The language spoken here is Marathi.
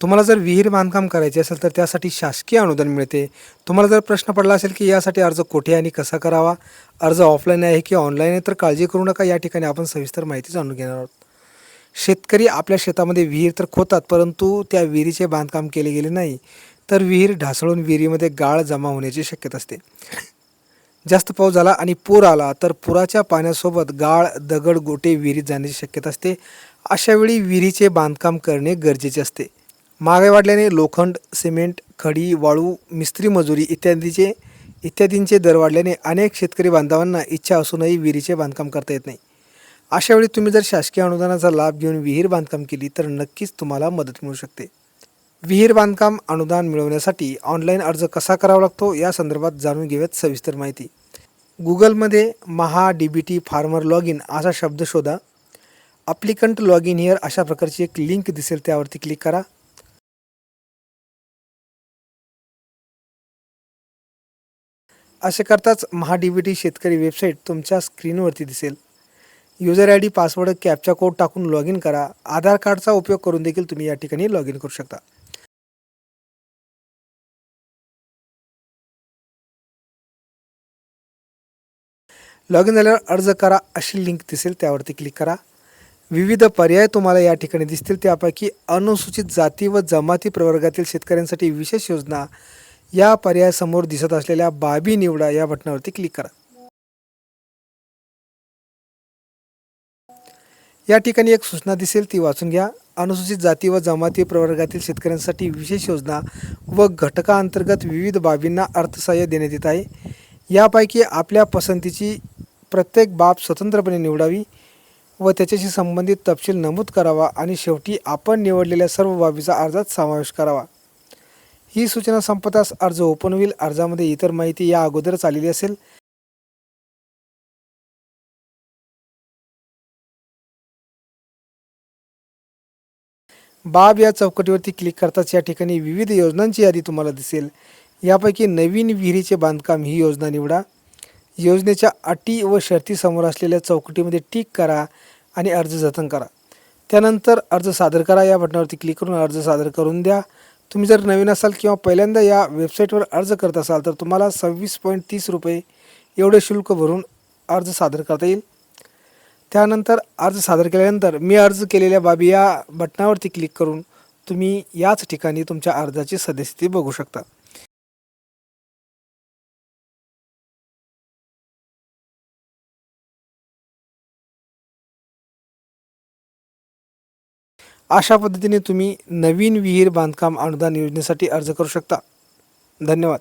तुम्हाला जर विहीर बांधकाम करायचे असेल तर त्यासाठी शासकीय अनुदान मिळते. तुम्हाला जर प्रश्न पडला असेल की यासाठी अर्ज कुठे आणि कसा करावा? अर्ज ऑफलाईन आहे की ऑनलाईन आहे तर काळजी करू नका. या ठिकाणी आपण सविस्तर माहिती जाणून घेणार आहोत. शेतकरी आपल्या शेतामध्ये विहीर तर खोतात परंतु त्या विहिरीचे बांधकाम केले गेले नाही तर विहीर ढासळून विहिरीमध्ये गाळ जमा होण्याची शक्यता असते. जास्त पाऊस झाला आणि पूर आला तर पुराच्या पाण्यासोबत गाळ दगड गोटे विहिरीत जाण्याची शक्यता असते. अशावेळी विहिरीचे बांधकाम करणे गरजेचे असते. महागाई वाढल्याने लोखंड सिमेंट खडी वाळू मिस्त्री मजुरी इत्यादीचे इत्यादींचे दर वाढल्याने अनेक शेतकरी बांधवांना इच्छा असूनही विहिरीचे बांधकाम करता येत नाही. अशावेळी तुम्ही जर शासकीय अनुदानाचा लाभ घेऊन विहीर बांधकाम केली तर नक्कीच तुम्हाला मदत मिळू शकते. विहीर बांधकाम अनुदान मिळवण्यासाठी ऑनलाईन अर्ज कसा करावा लागतो या संदर्भात जाणून घेऊयात सविस्तर माहिती. गुगलमध्ये Maha D B T farmer log in असा शब्द शोधा. अप्लिकंट लॉग इन हिअर अशा प्रकारची एक लिंक दिसेल त्यावरती क्लिक करा. असे करताच महा डी बी टी शेतकरी वेबसाईट तुमच्या स्क्रीनवरती दिसेल. User I D password captcha code टाकून लॉग इन करा. आधार कार्डचा उपयोग करून देखील तुम्ही या ठिकाणी लॉग इन करू शकता. लॉग इन झाल्यावर अर्ज करा अशी लिंक दिसेल त्यावरती क्लिक करा. विविध पर्याय तुम्हाला या ठिकाणी दिसतील. त्यापैकी अनुसूचित जाती व जमाती प्रवर्गातील शेतकऱ्यांसाठी विशेष योजना या पर्यायासमोर दिसत असलेल्या बाबी निवडा या बटणावरती क्लिक करा. या ठिकाणी एक सूचना दिसेल ती वाचून घ्या. अनुसूचित जाती व जमाती प्रवर्गातील शेतकऱ्यांसाठी विशेष योजना व घटकाअंतर्गत विविध बाबींना अर्थसहाय्य देण्यात येत आहे. यापैकी आपल्या पसंतीची प्रत्येक बाब स्वतंत्रपणे निवडावी व त्याच्याशी संबंधित तपशील नमूद करावा आणि शेवटी आपण निवडलेल्या सर्व बाबीचा अर्जात समावेश करावा. ही सूचना संपताच अर्ज ओपन होईल. अर्जामध्ये इतर माहिती या अगोदरच आलेली असेल. बाब या चौकटीवरती क्लिक करताच या ठिकाणी विविध योजनांची यादी तुम्हाला दिसेल. यापैकी नवीन विहिरीचे बांधकाम ही योजना निवडा. योजनेच्या अटी व शर्ती समोर असलेल्या चौकटीमध्ये टिक करा आणि अर्ज जतन करा. त्यानंतर अर्ज सादर करा. या बटनावरती क्लिक करून अर्ज सादर करून द्या. तुम्ही जर नवीन असाल किंवा पहिल्यांदा या वेबसाईटवर अर्ज करत असाल तर तुम्हाला सव्वीस पॉईंट तीस रुपये एवढे शुल्क भरून अर्ज सादर करता येईल. त्यानंतर अर्ज सादर केल्यानंतर मी अर्ज केलेल्या बाबी या बटणावरती क्लिक करून तुम्ही याच ठिकाणी तुमच्या अर्जाची सद्यस्थिती बघू शकता. अशा पद्धतीने तुम्ही नवीन विहीर बांधकाम अनुदान योजनेसाठी अर्ज करू शकता. धन्यवाद.